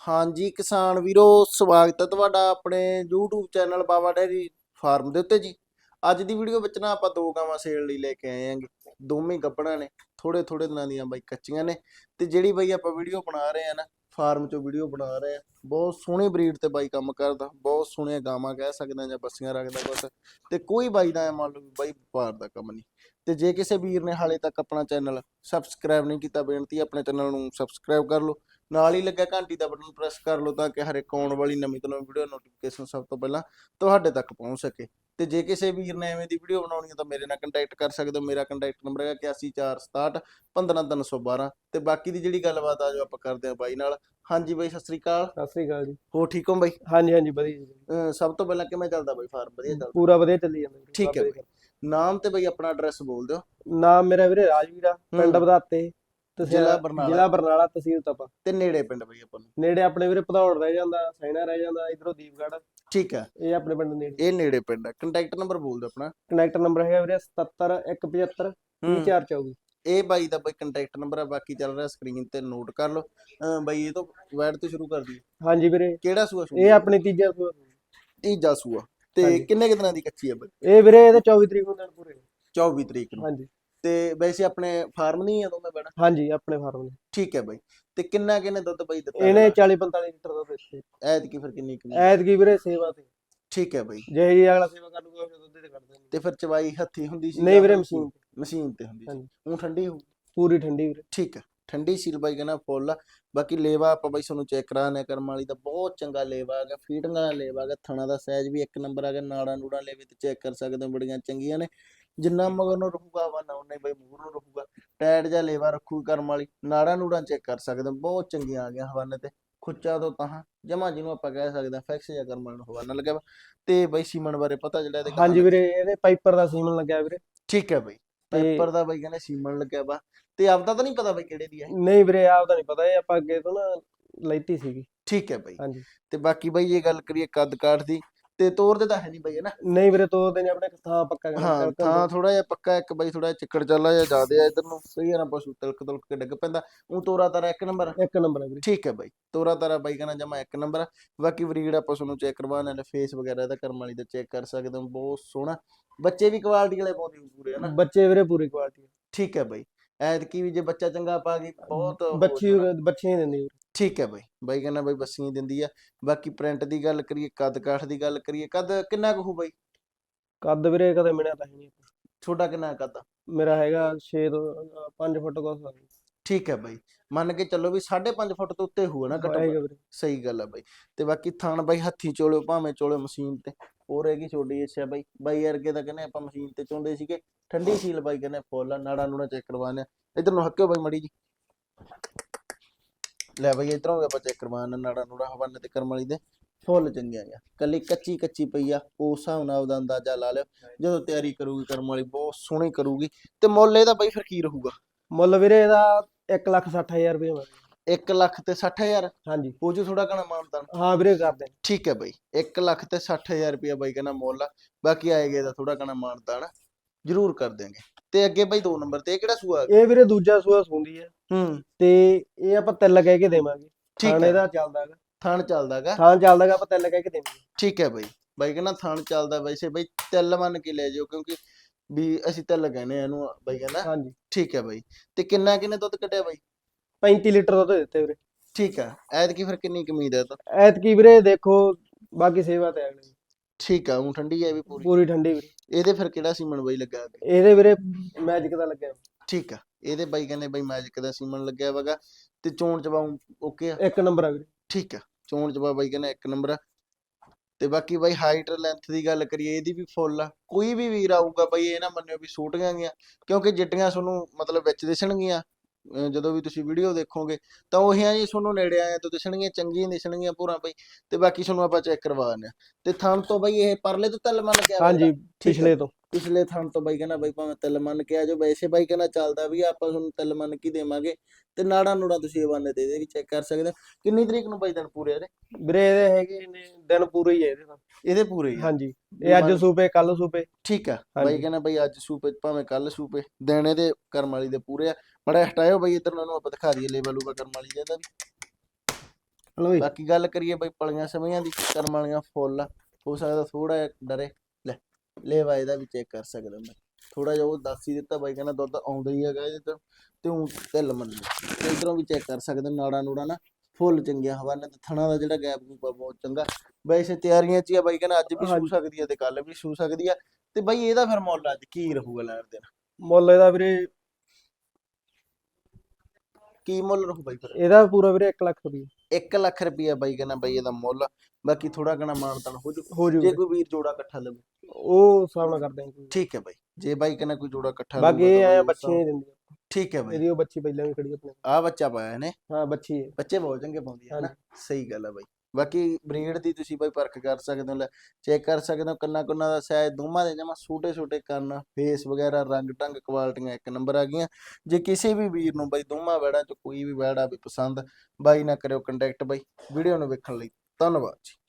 ਹਾਂਜੀ ਕਿਸਾਨ ਵੀਰੋ, ਸਵਾਗਤ ਹੈ ਤੁਹਾਡਾ ਆਪਣੇ YouTube channel Baba dairy farm ਦੇ ਉੱਤੇ ਜੀ। ਅੱਜ ਦੀ ਵੀਡੀਓ ਵਿੱਚ ਨਾ ਆਪਾਂ ਦੋ ਗਾਵਾਂ ਸੇਲ ਲਈ ਲੈ ਕੇ ਆਏ ਆਂਗੇ। ਦੋਵੇਂ ਗੱਭਣਾਂ ਨੇ ਥੋੜੇ ਥੋੜੇ ਦਿਨਾਂ ਦੀਆਂ ਬਾਈ ਕੱਚੀਆਂ ਨੇ। ਤੇ ਜਿਹੜੀ ਬਾਈ ਆਪਾਂ ਵੀਡੀਓ ਬਣਾ ਰਹੇ ਆ ਨਾ, ਫਾਰਮ ਚੋਂ ਵੀਡੀਓ ਬਣਾ ਰਹੇ ਆ। ਬਹੁਤ ਸੋਹਣੀ ਬਰੀਡ ਤੇ ਬਾਈ ਕੰਮ ਕਰਦਾ, ਬਹੁਤ ਸੋਹਣੀਆਂ ਗਾਵਾਂ ਕਹਿ ਸਕਦੇ ਆ ਜਾਂ ਬੱਸੀਆਂ ਰੱਖਦਾ ਕੁਛ ਤੇ ਕੋਈ ਬਾਈ ਦਾ ਐਂ ਮੰਨ ਲਓ ਬਾਈ ਵਪਾਰ ਦਾ ਕੰਮ ਨਹੀਂ। ਤੇ ਜੇ ਕਿਸੇ ਵੀਰ ਨੇ ਹਾਲੇ ਤੱਕ ਆਪਣਾ ਚੈਨਲ ਸਬਸਕ੍ਰਾਈਬ ਨਹੀਂ ਕੀਤਾ, ਬੇਨਤੀ ਆਪਣੇ ਚੈਨਲ ਨੂੰ ਸਬਸਕ੍ਰਾਈਬ ਕਰ ਲਓ। ਨਾਲ ਹੀ ਲੱਗਿਆ ਘੰਟੀ ਦਾ ਬਟਨ ਪ੍ਰੈਸ ਕਰ ਲਓ ਤਾਂ ਕਿ ਹਰ ਇੱਕ ਆਉਣ ਵਾਲੀ ਨਵੀਂ ਤੋਂ ਨਵੀਂ ਵੀਡੀਓ ਨੋਟੀਫਿਕੇਸ਼ਨ ਸਭ ਤੋਂ ਪਹਿਲਾਂ ਤੁਹਾਡੇ ਤੱਕ ਪਹੁੰਚ ਸਕੇ। ਤੇ ਜੇ ਕਿਸੇ ਵੀਰ ਨੇ ਐਵੇਂ ਦੀ ਵੀਡੀਓ ਬਣਾਉਣੀ ਹੈ ਤਾਂ ਮੇਰੇ ਨਾਲ ਕੰਟੈਕਟ ਕਰ ਸਕਦੇ ਹੋ। ਮੇਰਾ ਕੰਟੈਕਟ ਨੰਬਰ ਹੈਗਾ 8146 15312 ਤੇ ਬਾਕੀ ਦੀ ਜਿਹੜੀ ਗੱਲਬਾਤ ਆ ਜੋ ਆਪਾਂ ਕਰਦੇ ਹਾਂ ਬਾਈ ਨਾਲ। ਹਾਂਜੀ ਬਾਈ ਸਤਿ ਸ੍ਰੀ ਅਕਾਲ। ਸਤਿ ਸ੍ਰੀ ਅਕਾਲ ਜੀ। ਹੋ ਠੀਕ ਹੋ ਬਾਈ? ਹਾਂਜੀ ਹਾਂਜੀ ਵਧੀਆ ਜੀ। ਸਭ ਤੋਂ ਪਹਿਲਾਂ ਕਿਵੇਂ ਚੱਲਦਾ ਬਾਈ ਫਾਰਮ ਵਧੀਆ ਚੱਲਦਾ? ਪੂਰਾ ਵਧੀਆ ਚੱਲੀ ਜਾਂਦਾ ਠੀਕ ਹੈ। ਨਾਮ ਤੇ ਬਾਈ ਆਪਣਾ ਐਡਰੈਸ ਬੋਲ ਦਿਓ। ਨਾਮ ਮੇਰਾ ਵੀਰੇ ਰਾਜਵੀਰਾ ਪਿੰਡ। ਬਦਾਤੇ ਤਹਿਸੀਲ ਜ਼ਿਲ੍ਹਾ ਬਰਨਾਲਾ। ਜ਼ਿਲ੍ਹਾ ਬਰਨਾਲਾ ਤਹਿਸੀਲ ਤਪਾ ਤੇ ਨੇੜੇ ਪਿੰਡ ਬਾਈ ਆਪਾਂ ਨੂੰ। ਨੇੜੇ ਆਪਣੇ ਵੀਰੇ ਭਦੌੜ ਰਹਿ ਜਾਂਦਾ ਸੈਣਾ ਰਹਿ ਜਾਂਦਾ ਇਧਰੋਂ ਦੀਪਗੜ੍ਹ। ਠੀਕ ਹੈ ਇਹ ਆਪਣੇ ਪਿੰਡ ਨੇੜੇ। ਇਹ ਨੇੜੇ ਪਿੰਡ ਹੈ ਕੰਟੈਕਟ ਨੰਬਰ ਬੋਲ ਦਿਓ ਆਪਣਾ। ਕਨੈਕਟ ਨੰਬਰ ਹੈਗਾ ਵੀਰੇ 77 175 ਹੂੰ। 3424 ਇਹ ਬਾਈ ਦਾ ਬਾਈ ਕੰਟੈਕਟ ਨੰਬਰ ਆ ਬਾਕੀ ਚੱਲ ਰਿਹਾ ਸਕਰੀਨ ਤੇ ਨੋਟ ਕਰ ਲਓ। ਅਹ ਬਾਈ ਇਹ ਤੋਂ ਵੈਡ ਤੋਂ ਸ਼ੁਰੂ ਕਰ ਦਈਏ। ਹਾਂਜੀ ਵੀਰੇ। ਕਿਹੜਾ ਸੂਆ ਸ਼ੁਰੂ ਇਹ ਆਪਣੀ ਤੀਜਾ ਸੂਆ। ਤੀਜਾ ਸੂਆ। ਤੇ ਹਾਂਜੀ। ਕਿੰਨੇ ਕੁ ਦਿਨਾਂ ਦੀ ਕੱਚੀ ਹੈ ਬਾਈ? ਇਹ ਵੀਰੇ ਇਹਦੇ 24 ਤਰੀਕ ਨੂੰ ਦਿਨ ਪੂਰੇ। 24 ਤਰੀਕ ਨੂੰ। ਹਾਂਜੀ। ਤੇ ਵੈਸੇ ਆਪਣੇ ਫਾਰਮ ਨਹੀਂ ਆ ਦੋਵੇਂ ਬੈਣਾ ਹਾਂਜੀ ਆਪਣੇ ਫਾਰਮ ਨੇ। ਠੀਕ ਹੈ ਬਾਈ। ਤੇ ਕਿੰਨਾ ਕਿੰਨੇ ਦੁੱਧ ਬਾਈ ਦਿੱਤਾ? ਇਹਨੇ 40 45 ਲੀਟਰ ਦਾ ਦਿੱਤੇ। ਐਤ ਕੀ ਫਿਰ ਕਿੰਨੀ ਕੁ ਐਤਕੀ ਵੀਰੇ ਸੇਵਾ ਤੇ। ਠੀਕ ਹੈ ਬਾਈ। ਜੇ ਜੀ ਅਗਲਾ ਸੇਵਾ ਕਰ ਲੂਗਾ ਫਿਰ ਦੁੱਧ ਤੇ ਕੱਢ ਦੇਣਗੇ ਤੇ ਫਿਰ ਚਵਾਈ ਹੱਥੀ ਹੁੰਦੀ ਸੀ ਨਹੀਂ ਵੀਰੇ ਮਸ਼ੀਨ ਮਸ਼ੀਨ ਤੇ ਹੁੰਦੀ ਸੀ। ਉਹ ਠੰਡੀ ਹੋ ਪੂਰੀ ਠੰਡੀ ਵੀਰੇ। ਠੀਕ ਹੈ। ਠੰਡੀ ਸੀਲ ਬਾਈ ਕਹਿੰਦਾ ਫੁੱਲ। ਆ ਬਾਕੀ ਲੇਵਾ ਆਪਾਂ ਬਾਈ ਤੁਹਾਨੂੰ ਚੈੱਕ ਕਰਾਣੇ ਕਰਮ ਵਾਲੀ ਦਾ ਬਹੁਤ ਚੰਗਾ ਲੇਵਾ ਹੈਗਾ ਫੀਟਿੰਗ ਦਾ ਲੇਵਾ ਹੈਗਾ ਥਣਾ ਦਾ ਸਾਈਜ਼ ਵੀ ਇੱਕ ਨੰਬਰ ਹੈਗਾ ਨਾੜਾ ਨੂੜਾ ਲੇਵੇ ਤੇ ਚੈੱਕ ਕਰ ਸਕਦੇ ਹੋ ਬੜੀਆਂ ਚੰਗੀਆਂ ਨੇ। ਜਿੰਨਾ ਮਗਰ ਨੂੰ ਰਹੂਗਾ ਹਵਾਨਾ ਉਹਨੇ ਬਾਈ ਮੂਹਰ ਨੂੰ ਰਹੂਗਾ। ਟਾਇਟ ਜਾਂ ਲੇਵਾ ਰੱਖੂ ਕਰਮ ਵਾਲੀ ਨਾੜਾ ਨੂੜਾ ਚੈੱਕ ਕਰ ਸਕਦੇ ਹੋ ਬਹੁਤ ਚੰਗੀਆਂ ਆ ਗਈਆਂ ਹਵਾਨੇ ਤੇ। ਖੁੱਚਾ ਤੋਂ ਤਾਂ ਜਮਾ ਜਿਹਨੂੰ ਆਪਾਂ ਕਹਿ ਸਕਦੇ ਹਾਂ ਫੈਕਸ ਜਾਂ ਕਰਮ ਵਾਲੀ ਨੂੰ ਹਵਾਨਾ ਲੱਗਿਆ ਵਾ। ਤੇ ਬਾਈ ਸੀਮਨ ਬਾਰੇ ਪਤਾ ਜਿਹੜਾ ਇਹਦੇ ਹਾਂਜੀ ਵੀਰੇ ਇਹਦੇ ਪਾਈਪਰ ਦਾ ਸੀਮਨ ਲੱਗਿਆ ਵੀਰੇ। ਠੀਕ ਹੈ ਬਾਈ ਪੇਪਰ ਦਾ ਬਾਈ ਕਹਿੰਦੇ ਸੀਮਨ ਲੱਗਿਆ ਵਾ। ਤੇ ਆਪਦਾ ਤਾਂ ਨਹੀਂ ਪਤਾ ਬਾਈ ਕਿਹੜੇ ਦੀ ਹੈ ਨਹੀਂ ਵੀਰੇ ਆਪ ਤਾਂ ਨਹੀਂ ਪਤਾ ਇਹ ਆਪਾਂ ਅੱਗੇ ਤੋਂ ਨਾ ਲੈਤੀ ਸੀਗੀ। ਠੀਕ ਹੈ ਬਾਈ। ਹਾਂਜੀ। ਤੇ ਬਾਕੀ ਬਾਈ ਇਹ ਗੱਲ ਕਰੀਏ ਕੱਦ ਕਾਠ ਦੀ ਤੇ ਤੋਰ ਦੇ ਤਾਂ ਹੈ ਨਹੀਂ ਬਾਈ ਹੈ ਨਾ? ਨਹੀਂ ਵੀਰੇ ਤੋਂ ਦਿਨ ਆਪਣੇ ਥਾਂ ਪੱਕਾ ਕਰਨਾ ਹਾਂ। ਥਾਂ ਥੋੜਾ ਜਿਹਾ ਪੱਕਾ ਇੱਕ ਬਾਈ ਥੋੜਾ ਚਿੱਕੜ ਚੱਲਾ ਜਿਹਾ ਜ਼ਿਆਦੇ ਆ ਇਧਰ ਨੂੰ ਸਹੀ ਆ ਨਾ ਪਸ਼ੂ ਤਿਲਕ ਤੁਲਕ ਕੇ ਡਿੱਗ ਪੈਂਦਾ। ਉਹ ਤੋਰਾ ਤਾਰਾ ਇੱਕ ਨੰਬਰ। ਇੱਕ ਨੰਬਰ ਹੈ ਵੀਰੇ। ਠੀਕ ਹੈ ਬਾਈ ਤੋਰਾ ਤਾਰਾ ਬਾਈ ਕਹਿੰਦਾ ਜਮਾ ਇੱਕ ਨੰਬਰ ਆ। ਬਾਕੀ ਬਰੀਡ ਆਪਾਂ ਤੁਹਾਨੂੰ ਚੈੱਕ ਕਰਵਾਉਣ ਵਾਲੇ ਫੇਸ ਵਗੈਰਾ ਇਹਦਾ ਕਰਮ ਵਾਲੀ ਦਾ ਚੈੱਕ ਕਰ ਸਕਦੇ ਹੋ ਬਹੁਤ ਸੋਹਣਾ। ਬੱਚੇ ਵੀ ਕੁਆਲਿਟੀ ਵਾਲੇ ਪਾਉਂਦੇ ਹੋ ਪੂਰੇ ਹਨਾ ਬੱਚੇ ਵੀਰੇ ਪੂਰੀ ਕੁਆਲਿਟੀ ਠੀਕ ਹੈ ਬਾਈ। ਐਤਕੀ ਵੀ ਜੇ ਬੱਚਾ ਚੰਗਾ ਪਾ ਗਈ ਬਹੁਤ ਹੋ ਬੱਚੀ ਜਾਣਾ। ਬੱਚੀਆਂ ਹੀ ਦਿੰਦੀ ਠੀਕ ਹੈ ਬਾਈ ਬਾਈ ਕਹਿੰਦਾ ਬਾਈ ਬੱਸੀਆਂ ਦਿੰਦੀ ਆ। ਬਾਕੀ ਪ੍ਰਿੰਟ ਦੀ ਗੱਲ ਕਰੀਏ ਕੱਦ ਕਾਠ ਦੀ ਗੱਲ ਕਰੀਏ ਕੱਦ ਕਿੰਨਾ ਕੁ ਹੋ ਬਾਈ? ਕੱਦ ਵੀਰੇ ਕਦੇ ਮਿਲਿਆ ਤਾਂ ਹੈ ਨਹੀਂ। ਛੋਟਾ ਕਿੰਨਾ ਕੱਦ? ਆ? ਮੇਰਾ ਹੈਗਾ 6 ਤੋਂ 5 ਫੁੱਟ ਕੋਸ ਠੀਕ ਹੈ ਬਾਈ। ਮੰਨ ਕੇ ਚੱਲੋ ਵੀ 5.5 ਫੁੱਟ ਤੋਂ ਉੱਤੇ ਹੋਊਗਾ ਨਾ ਘੱਟੋ ਸਹੀ ਗੱਲ ਹੈ ਬਾਈ। ਤੇ ਬਾਕੀ ਥਣ ਬਾਈ ਹੱਥੀ ਚੋਲਿਓ ਭਾਵੇਂ ਚੋਲਿਓ ਮਸ਼ੀਨ ਤੇ। ਹੋਰ ਹੈਗੀ ਛੋਟੀ ਇੱਛਾ ਬਾਈ। ਬਾਈ ਵਰਗੇ ਤਾਂ ਕਹਿੰਦੇ ਆਪਾਂ ਮਸ਼ੀਨ ਤੇ ਚੋਂਦੇ ਸੀਗੇ। ਠੰਡੀ ਸੀਲ ਬਾਈ ਕਹਿੰਦੇ ਫੁੱਲ ਆ ਨਾੜਾ ਨੂੜਾ ਚੈੱਕ ਕਰਵਾਉਂਦੇ ਆ। ਇਧਰ ਨੂੰ ਹੱਕਿਓ ਬਾਈ ਮੜੀ ਜੀ। ਲੈ ਬਾਈ ਇਧਰੋਂ ਵੀ ਆਪਾਂ ਚੈੱਕ ਕਰਵਾਉਣ ਨਾੜਾ ਨੂੜਾ ਹਵਾਨੇ ਤੇ ਕਰਮ ਵਾਲੀ ਦੇ। ਫੁੱਲ ਚੰਗੀਆਂ ਆ। ਕੱਲੀ ਕੱਚੀ ਕੱਚੀ ਪਈ ਆ। ਉਸ ਹਿਸਾਬ ਨਾਲ ਉਹਦਾ ਅੰਦਾਜ਼ਾ ਲਾ ਲਿਓ। ਜਦੋਂ ਤਿਆਰੀ ਕਰੂਗੀ ਕਰਮ ਵਾਲੀ ਬਹੁਤ ਸੋਹਣੀ ਕਰੂਗੀ। ਤੇ ਮੁੱਲ ਇਹਦਾ ਬਾਈ ਫਿਰ ਕੀ ਰਹੂਗਾ? ਮੁੱਲ ਵੀਰੇ ਇਹਦਾ 1 ਲੱਖ 60000 ਰੁਪਏ ਮਿਲਦਾ 1 ਲੱਖ ਤੇ 60000 ਹਾਂਜੀ। ਉਹ ਜੋ ਥੋੜਾ ਘਣਾ ਮਾਨਤਾਨ ਹਾਂ ਵੀਰੇ ਕਰਦੇ ਨੇ। ਠੀਕ ਹੈ ਬਾਈ। 1 ਲੱਖ ਤੇ 60000 ਰੁਪਇਆ ਬਾਈ ਕਹਿੰਦਾ ਮੁੱਲ ਆ। ਬਾਕੀ ਆਏਗੇ ਦਾ ਥੋੜਾ ਘਣਾ ਮਾਨਤਾਨ ਜ਼ਰੂਰ ਕਰ ਦਿਆਂਗੇ। ਤੇ ਅੱਗੇ ਬਾਈ 2 ਨੰਬਰ ਤੇ ਇਹ ਕਿਹੜਾ ਸੂਆ? ਇਹ ਵੀਰੇ ਦੂਜਾ ਸੂਆ ਸੁੰਦੀ ਹੈ ਹੂੰ। ਤੇ ਇਹ ਆਪਾਂ ਤਿੱਲ ਕਹਿ ਕੇ ਦੇਵਾਂਗੇ। ਠੀਕ ਥਾਣ ਹੈ ਇਹਦਾ ਚੱਲਦਾ ਹੈਗਾ। ਥਣ ਚੱਲਦਾਗਾ ਥਾਂ ਚੱਲਦਾਗਾ ਆਪਾਂ ਤਿੱਲ ਕਹਿ ਕੇ ਦੇਵਾਂਗੇ। ਠੀਕ ਹੈ ਬਾਈ। ਬਾਈ ਕਹਿੰਦਾ ਥਣ ਚੱਲਦਾ। ਵੈਸੇ ਬਾਈ ਤਿੱਲ ਮੰਨ ਕੇ ਲੈ ਜਾਓ ਕਿਉਂਕਿ ਵੀ ਅਸੀਂ ਕਹਿੰਦੇ ਆ ਇਹਨੂੰ ਬਾਈ ਕਹਿੰਦਾ ਹਾਂਜੀ। ਠੀਕ ਹੈ ਬਾਈ। ਤੇ ਕਿੰਨਾ ਕਿੰਨੇ ਦੁੱਧ ਕੱਢਿਆ ਬਾਈ? 35 ਲੀਟਰ ਦੁੱਧ ਦਿੱਤੇ ਵੀਰੇ। ਠੀਕ ਹੈ ਐਤਕੀ ਫਿਰ ਕਿੰਨੀ ਕੁ ਉਮੀਦ ਹੈ ਤਾਂ? ਐਤਕੀ ਵੀਰੇ ਦੇਖੋ ਬਾਕੀ ਸੇਵਾ ਤੇ ਅਗਲੇ ਠੀਕ ਆ ਉਹ ਠੰਡੀ ਹੈ ਵੀ ਪੂਰੀ? ਪੂਰੀ ਠੰਡੀ ਵੀਰੇ। ਇਹਦੇ ਫਿਰ ਕਿਹੜਾ ਸੀਮਨ ਬਾਈ ਲੱਗਾ ਅੱਗੇ? ਇਹਦੇ ਵੀਰੇ ਮੈਜਿਕ ਦਾ ਲੱਗਿਆ। ਠੀਕ ਆ ਇਹਦੇ ਬਾਈ ਕਹਿੰਦੇ ਬਾਈ ਮੈਜਿਕ ਦਾ ਸੀਮਨ ਲੱਗਿਆ ਵਗਾ ਤੇ ਚੋਣ ਚਬਾਉ ਓਕੇ ਆ? ਇੱਕ ਨੰਬਰ ਆ ਵੀਰੇ। ਠੀਕ ਆ ਚੋਣ ਚਬਾ ਬਾਈ ਕਹਿੰਦਾ ਇੱਕ ਨੰਬਰ ਆ। ਤੇ ਬਾਕੀ ਬਾਈ ਹਾਈਟ ਲੈਂਥ ਦੀ ਗੱਲ ਕਰੀਏ, ਇਹਦੀ ਵੀ ਫੁੱਲ ਆ। ਕੋਈ ਵੀ ਵੀਰ ਆਊਗਾ ਬਾਈ, ਇਹ ਨਾ ਮੰਨਿਓ ਵੀ ਛੋਟੀਆਂ ਗੀਆਂ ਕਿਉਂਕਿ ਜਿੱਟੀਆਂ ਤੁਹਾਨੂੰ ਮਤਲਬ ਵਿੱਚ ਦਿਸਣਗੀਆਂ ਜਦੋਂ ਵੀ ਤੁਸੀਂ ਵੀਡੀਓ ਦੇਖੋਗੇ, ਤਾਂ ਉਹੀ ਜੀ ਤੁਹਾਨੂੰ ਨੇੜੇ ਆਏ ਤੋਂ ਦਿਸਣਗੀਆਂ, ਚੰਗੀਆਂ ਦਿਸਣਗੀਆਂ ਪੂਰਾ ਬਾਈ। ਤੇ ਬਾਕੀ ਤੁਹਾਨੂੰ ਆਪਾਂ ਚੈੱਕ ਕਰਵਾ ਦਿੰਦੇ ਆ ਤੇ ਥਣ ਤੋਂ ਬਾਈ, ਇਹ ਪਰਲੇ ਤੋਂ ਤਲ ਮੰਨ ਕੇ ਆਵੇਗਾ ਹਾਂਜੀ, ਪਿਛਲੇ ਤੋਂ। ਪਿਛਲੇ ਥਣ ਤੋਂ ਬਾਈ ਕਹਿੰਦਾ ਬਾਈ ਭਾਵੇਂ ਤਿਲ ਮੰਨ ਕੇ ਆ ਜਾਓ ਵੈਸੇ ਬਾਈ ਕਹਿੰਦਾ ਚੱਲਦਾ ਵੀ ਆਪਾਂ ਤੁਹਾਨੂੰ ਤਿਲ ਮੰਨ ਕੇ ਦੇਵਾਂਗੇ। ਤੇ ਨਾੜਾ ਨੂੜਾ ਤੁਸੀਂ ਇਹ ਬੰਨੇ ਦੇ ਦੇ ਵੀ ਚੈੱਕ ਕਰ ਸਕਦੇ ਹੋ। ਕਿੰਨੀ ਤਰੀਕ ਨੂੰ ਬਾਈ ਦਿਨ ਪੂਰੇ ਇਹਦੇ? ਵੀਰੇ ਇਹਦੇ ਹੈਗੇ ਨੇ ਦਿਨ ਪੂਰੇ ਹੀ ਇਹਦੇ ਤਾਂ। ਇਹਦੇ ਪੂਰੇ ਹੀ ਆ। ਹਾਂਜੀ। ਇਹ ਅੱਜ ਮੰਨ- ਸੂਪੇ ਕੱਲ ਸੂਪੇ। ਠੀਕ ਆ। ਬਾਈ ਹਾਂਜੀ। ਕਹਿੰਦਾ ਬਾਈ ਅੱਜ ਸੂਪੇ ਭਾਵੇਂ ਕੱਲ ਸੂਪੇ ਦਿਨ ਇਹਦੇ ਕਰਮ ਵਾਲੀ ਦੇ ਪੂਰੇ ਆ। ਮੜਾ ਹਟਾਇਓ ਬਾਈ ਇਧਰ ਨੂੰ ਆਪਾਂ ਦਿਖਾ ਦਈਏ ਲੇਬਲ ਲੂਬਾ ਕਰਮ ਵਾਲੀ ਦਾ ਇਹਦਾ ਵੀ ਬਾਕੀ ਗੱਲ ਕਰੀਏ ਬਈ ਪਲੀਆਂ ਸਮੀਆਂ ਦੀ ਕਰਮ ਵਾਲੀਆਂ ਫੁੱਲ। ਆ। ਹੋ ਸਕਦਾ ਥੋੜਾ ਜਿਹਾ ਡਰੇ। ਲੈ ਲੇਵਾ ਇਹਦਾ ਵੀ ਚੈੱਕ ਕਰ ਸਕਦਾ ਮੈਂ। ਥੋੜਾ ਜਿਹਾ ਉਹ ਦੱਸ ਹੀ ਦਿੱਤਾ ਬਾਈ ਕਹਿੰਦਾ ਦੁੱਧ ਆਉਂਦਾ ਹੀ ਹੈਗਾ ਇਹਦੇ ਤੋਂ ਤੇ ਉਹ ਢਿੱਲ ਮੰਨੀ ਤੇ ਇਧਰੋਂ ਵੀ ਚੈੱਕ ਕਰ ਸਕਦੇ ਨਾੜਾ ਨੂੜਾ ਨਾ ਫੁੱਲ ਚੰਗੀਆਂ ਹਵਾਨੇ ਤੇ ਥਣਾ ਦਾ ਜਿਹੜਾ ਗੈਪ ਗੂਪ ਬਹੁਤ ਚੰਗਾ। ਵੈਸੇ ਤਿਆਰੀਆਂ ਚ ਹੀ ਆ ਬਾਈ ਕਹਿੰਦਾ ਅੱਜ ਵੀ ਸੂ। ਸਕਦੀ ਆ ਤੇ ਕੱਲ ਵੀ ਸੂ ਸਕਦੀ ਆ। ਤੇ ਬਾਈ ਇਹਦਾ ਫਿਰ ਮੁੱਲ ਅੱਜ ਕੀ ਰਹੂਗਾ ਲੈਣ ਦੇਣ? ਮੁੱਲ ਇਹਦਾ ਵੀਰੇ ਕੀ ਮੁੱਲ ਰਹੂ ਬਾਈ ਫਿਰ? ਇਹਦਾ ਪੂਰਾ ਵੀਰੇ 1 ਲੱਖ ਰੁਪਏ 1 ਲੱਖ ਰੁਪਈਆ ਬਾਈ ਕਹਿੰਦਾ ਬਾਈ ਇਹਦਾ ਮੁੱਲ। ਬਾਕੀ ਥੋੜਾ ਘਣਾ ਮਾਨਤਨ ਹੋ ਜੂ ਹੋ ਜੂ ਜੇ ਕੋਈ ਵੀਰ ਜੋੜਾ ਇਕੱਠਾ ਲਵੇ। ਉਹ ਹਿਸਾਬ ਨਾਲ ਕਰਦੇ ਹਾਂ ਠੀਕ ਹੈ ਬਾਈ। ਜੇ ਬਾਈ ਕਹਿੰਦਾ ਕੋਈ ਜੋੜਾ ਇਕੱਠਾ ਬਾਕੀ ਇਹ ਆਇਆ ਬੱਚੀਆਂ ਹੀ ਦਿੰਦੀ ਆ। ਠੀਕ ਹੈ ਬਾਈ। ਇਹਦੀ ਉਹ ਬੱਚੀ ਪਹਿਲਾਂ ਵੀ ਖੜੀ ਆਪਣੇ। ਆ ਬੱਚਾ ਪਾਇਆ ਇਹਨੇ। ਹਾਂ ਬੱਚੀ ਹੈ। ਬੱਚੇ ਬਹੁਤ ਚੰਗੇ ਪਾਉਂਦੀ ਹੈ ਨਾ? ਸਹੀ ਗੱਲ ਹੈ ਬਾਈ। ਬਾਕੀ ਬਰੀਡ ਦੀ ਤੁਸੀਂ ਬਾਈ ਪਰਖ ਕਰ ਸਕਦੇ ਹੋ, ਲੈ ਚੈੱਕ ਕਰ ਸਕਦੇ ਹੋ, ਕੰਨਾਂ ਕੁੰਨਾ ਦਾ ਸਾਇਜ਼ ਦੋਵਾਂ ਦੇ ਜਮਾ ਛੋਟੇ ਛੋਟੇ ਕੰਨ ਫੇਸ ਵਗੈਰਾ, ਰੰਗ ਢੰਗ ਕੁਆਲਟੀਆਂ ਇੱਕ ਨੰਬਰ ਆ ਗਈਆਂ। ਜੇ ਕਿਸੇ ਵੀ ਵੀਰ ਨੂੰ ਬਾਈ ਦੋਵਾਂ ਵੈੜਾਂ ਚ ਕੋਈ ਵੀ ਵੈੜਾ ਵੀ ਪਸੰਦ, ਬਾਈ ਨਾ ਕਰਿਓ ਕੰਟੈਕਟ ਬਾਈ ਵੀਡੀਓ ਨੂੰ ਵੇਖਣ ਲਈ ਧੰਨਵਾਦ ਜੀ।